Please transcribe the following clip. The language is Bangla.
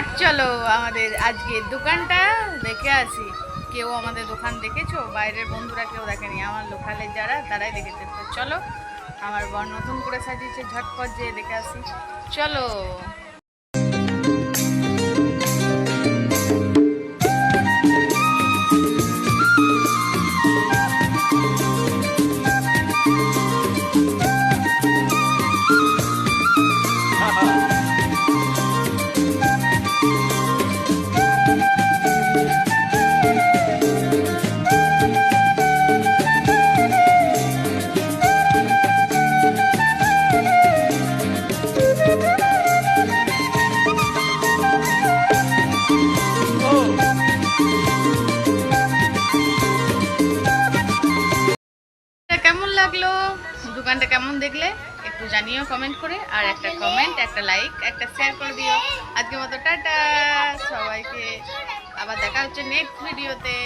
ঝটপট চলো আমাদের আজকে দোকানটা দেখে আসি। কেউ আমাদের দোকান দেখেছ? বাইরের বন্ধুরা কেউ দেখেনি। আমার লোকালের যারা, তারাই দেখেছে। তো চলো, আমার বর নতুন করে সাজিয়েছে ঝটপট যেয়ে দেখে আসি। চলো। লাগল? দোকানটা কেমন দেখলে? একটু জানিও কমেন্ট করে, আর একটা কমেন্ট একটা লাইক একটা শেয়ার করে দিও। আজকে মতো টাটা, সবাইকে। আবার দেখা হচ্ছে নেক্সট ভিডিওতে